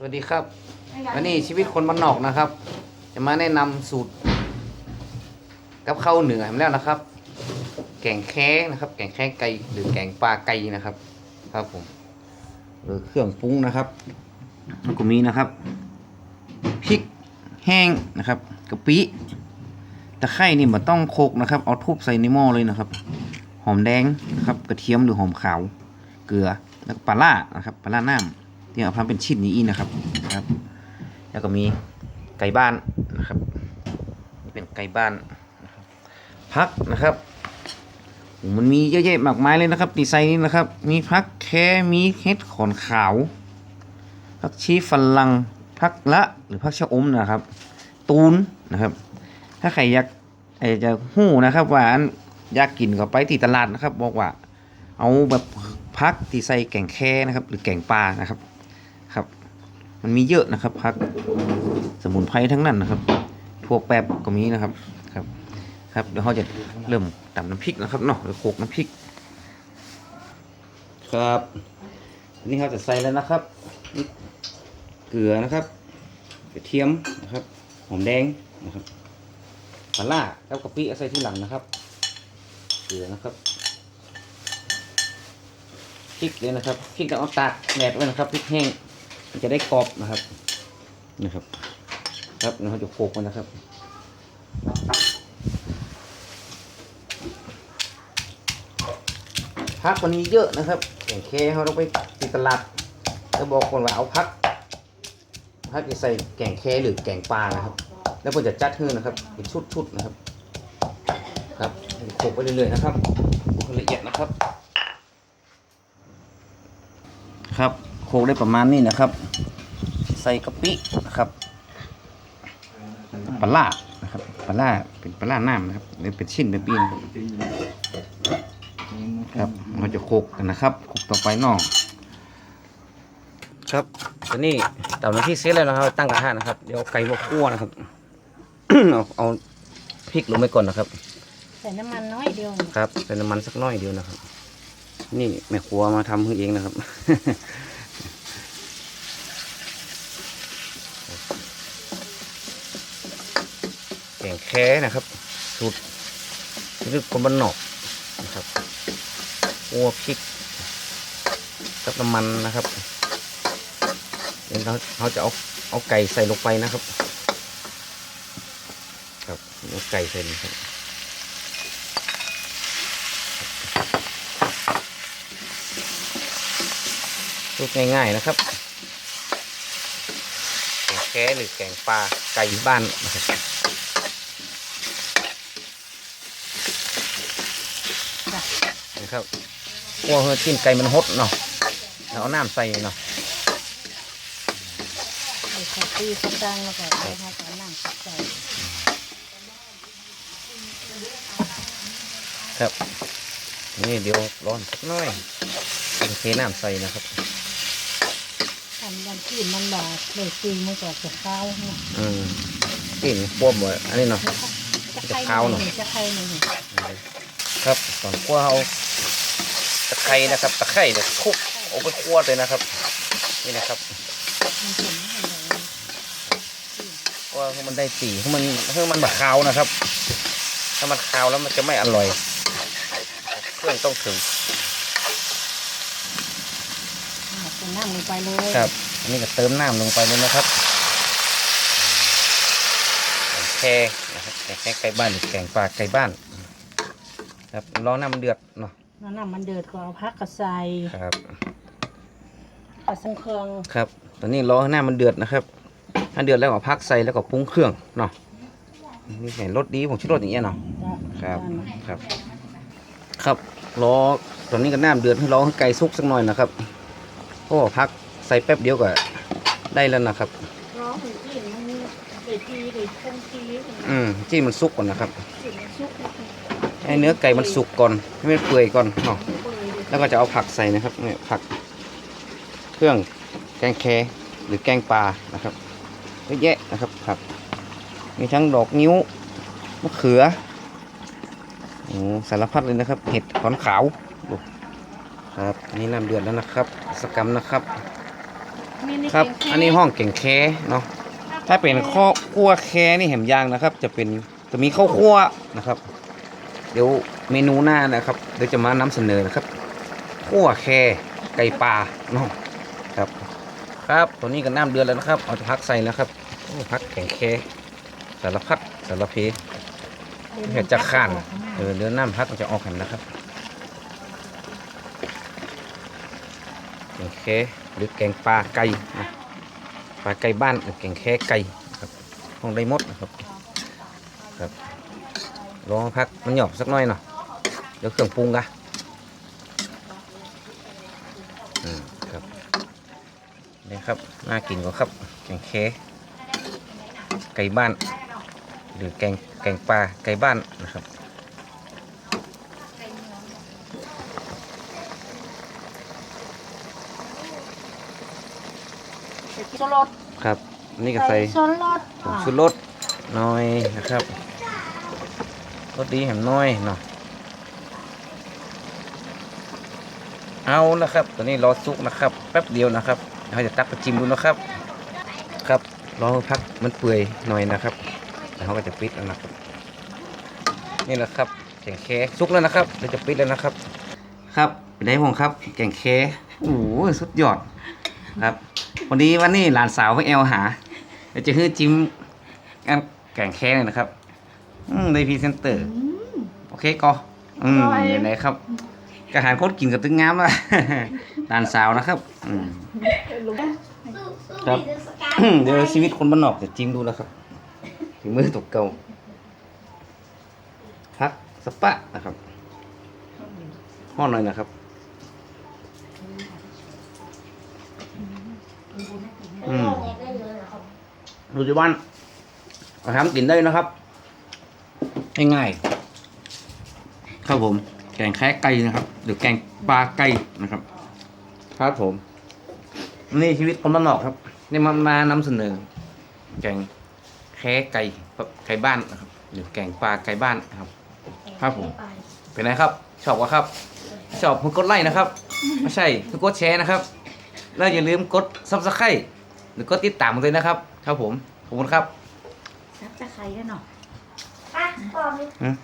สวัสดีครับ วันนี้ชีวิตคนบ้านนอกนะครับ จะมาแนะนำสูตร กับข้าวเหนือมาแล้วนะครับ แกงแค้นะครับ แกงแค้ไก่หรือแกงปลาไก่นะครับ ครับผมหรือเครื่องปรุงนะครับมันก็มีนะครับพริกแห้งนะครับกะปิตะไคร่นี่มันต้องโคกนะครับ เอาทุบใส่ในหม้อเลยนะครับ หอมแดงนะครับกระเทียมหรือหอมขาว เกลือแล้วก็ปลาล่านะครับปลาล่าน้ำ ที่เอาทำเป็นชิ้นนี้อีนะครับครับ แล้วก็มีไก่บ้านนะครับนี่เป็นไก่บ้านนะครับพักนะครับโอ้มันมีเยอะแยะมากมายเลยนะครับตีไซนี้นะครับ มีพักแค่มีเห็ดขอนขาวพักชีฝรั่งพักละหรือพักชะอมนะครับ ตูนนะครับ ถ้าใครอยากไอจะหู้นะครับว่าอันอยากกินก็ไปที่ตลาดนะครับ บอกว่า เอาแบบพักที่ใส่แกงแค่นะครับ หรือแกงปลานะครับ มันมีเยอะนะครับพักสมุนไพรทั้งนั้นนะครับพวกแป๊บก็มีนะครับครับ ครับเดี๋ยวเราจะเริ่มตำน้ำพริกนะครับเนาะหรือโขกน้ำพริก ครับนี่เราจะใส่แล้วนะครับเกลือนะครับกระเทียมนะครับหอมแดงนะครับปลาล่าแล้วกะปิเอาใส่ที่หลังนะครับเกลือนะครับพริกเลยนะครับพริกต้องเอาตากแดดไว้นะครับพริกแห้ง มันจะได้กรอบนะครับนะครับ ครับเราจะโขกมันนะครับพักมันมีเยอะนะครับอย่างเคเขาต้องไปติดตลาดจะบอกคนว่าเอาพักพักจะใส่แกงแค่หรือแกงปลานะครับ แล้วผมจะจัดให้นะครับเป็นชุดๆนะครับ ครับโขกไปเรื่อยๆนะครับโขกละเอียดนะครับ ครับ โขลกได้ประมาณนี้นะครับ ใส่กะปินะครับปลาล่านะครับปลาล่าเป็นปลาล่าน้ำนะครับหรือเป็นชิ้นเป็นปีนะครับครับเราจะโขลกกันนะครับโขลกต่อไปน้องครับตอนนี้เต่าน้ำพริกเสร็จแล้วนะครับ ตั้งกระทะนะครับเดี๋ยวไก่มาคั่วนะครับเอาเอาพริกลงไปก่อนนะครับ ใส่น้ำมันน้อยเดียวครับใส่น้ำมันสักหน้อยเดียวนะครับ นี่แม่ครัวมาทำให้เองนะครับ แค่นะครับสูตรสูตรคนบ้านนอกนะครับคั่วพริกกับน้ำมันนะครับเดี๋ยวเราเราจะเอาเอาไก่ใส่ลงไปนะครับ ครับเอาไก่ใส่ลงไปรูปง่ายๆนะครับแกงแค่หรือแกงปลาไก่บ้านนะครับนะ ครับกลัวเฮือกินไก่มันหดเนาะแล้วเอาน้ำใส่เนาะใส่ข้าวตีข้าวตังแล้วก็เอาให้เขานั่งใส่ครับ นี่เดี๋ยวร้อนสักหน่อยเอาเทน้ำใส่นะครับทำยันที่มันบาดเลยตีมันก็จะข้าวเนาะอืมกลิ่นบวมหมดอันนี้เนาะจะข้าวเนอะจะไข่หนึ่ งครับตอนคั่วเอาตะไคร้นะครับ ตะไคร้เนี่ยคลุกเอาไปคั่วเลยนะครับ นี่นะครับมันเป็นให้เลยเพราะว่าให้มันได้สีให้มันให้มันแบบคาวนะครับ ถ้ามันคาวแล้วมันจะไม่อร่อย เครื่องต้องถึงเอาใส่น้ำลงไปเลยครับอันนี้ก็เติมน้ำลงไปเลยนะครับแค่นะครับแค่ไก่บ้านหรือแกงปลาไก่บ้าน ครับรอน้ำมันเดือดเนาะแล้วน้ำมันเดือดก็เอาพักกระใส่ครับกระสังเครื่องครับ ตอนนี้รอให้น้ำมันเดือดนะครับถ้าเดือดแล้วก็พักใส่แล้วก็ปรุงเครื่องเนาะนี่เห็นรสดีผมชิรสอย่างเงี้ยเนาะครับครับ ครับรอตอนนี้ก็น้ำเดือดให้รอให้ไก่สุกสักหน่อยนะครับเพราะว่าพักใส่แป๊บเดียวก็ได้แล้วนะครับร้องถึงกลิ่นมันเลยทีเลยคงทีอืมจี้มันสุกก่อนนะครับกลิ่นมันชุก ให้เนื้อไก่มันสุกก่อนให้มันเปื่อยก่อนเนาะแล้วก็จะเอาผักใส่นะครับเนี่ยผักเครื่องแกงแคหรือแกงปลานะครับเยอะแยะนะครับผัก มีทั้งดอกนิ้วมะเขือโอ้สารพัดเลยนะครับ เห็ดขอนขาวครับอันนี่น้ำเดือดแล้วนะครับ สกรรมนะครับ ครับ อันนี้ห้องแก่งแคเนาะถ้าเป็นข้าวคั่วแคนี่แหมยางนะครับ จะเป็นจะมีข้าวคั่วนะครับ เดี๋ยวเมนูหน้านะครับเดี๋ยวจะมานำเสนอนะครับคั่วแคไก่ปลาเนาะครับ ครับตัวนี้ก็น้ำเดือดแล้วนะครับเอาพักใส่แล้วครับพักแก่งแคสารพัดสารเพเห็ดจะข้านเออเดือดน้ำพักมันจะออกหันนะครับแกงแค่หรือแกงปลาไก่นะปลาไก่บ้านหรือแกงแค่ไก่ครับห้องได้มดนะครับครับ รอพักมันหยอบสักหน่อยเนาะเดี๋ยวเครื่องปรุงกะอืมครับนี่ครับน่ากินกว่าครับแกงแค่ไก่บ้าน หรือแกงแกงปลาไก่บ้านนะครับโซลดครับนี่ก็ใส่โซลดผงชูรสหน่อยนะครับ รสดีแหมน้อยเนาะเอานะครับตอนนี้รอสุกนะครับ แป๊บเดียวนะครับเราจะตักไปจิ้มดูนะครับ ครับรอพักมันเปื่อยหน่อยนะครับแล้วเขาก็จะปิดแล้วนะครับนี่แหละครับแกงแค่สุกแล้วนะครับเราจะปิดแล้วนะครับ ครับเป็นไงผมครับแกงแค่โอ้โหสุดยอดครับวันนี้วันนี้หลานสาวไปแอลหาเดี๋ยวจะคือจิ้มอันแกงแค่เลยนะครับ อืมได้พรีเซนเตอร์ โอเคก็อืมไหนๆครับกระหารโคตรกินกับตึงงามอะหลานสาวนะครับ อืม ครับ เดี๋ยวชีวิตคนบ้านนอกจะจิ้มดูแล้วครับถึงมือตกเก่าพักสปะนะครับห้อนหน่อยนะครับ อืม ดูจิบ้านเอาทำกินได้นะครับ ง่ายๆครับผมแกงแค่ไก่นะครับ หรือแกงปลาไก่นะครับ ครับผม นี่ชีวิตคนบ้านนอกครับนี่มามานำเสนอ แกงแค่ไก่ไก่บ้านนะครับ หรือแกงปลาไก่บ้านนะครับ ครับผม เป็นไงครับ ชอบวะครับ ชอบคือกดไลค์นะครับ ไม่ใช่คือกดแชร์นะครับ แล้วอย่าลืมกดซับสไครต์หรือกดติดตามกันด้วยนะครับ ครับผม ขอบคุณครับซับตะไคร้กันเนาะ อะก่อนอืม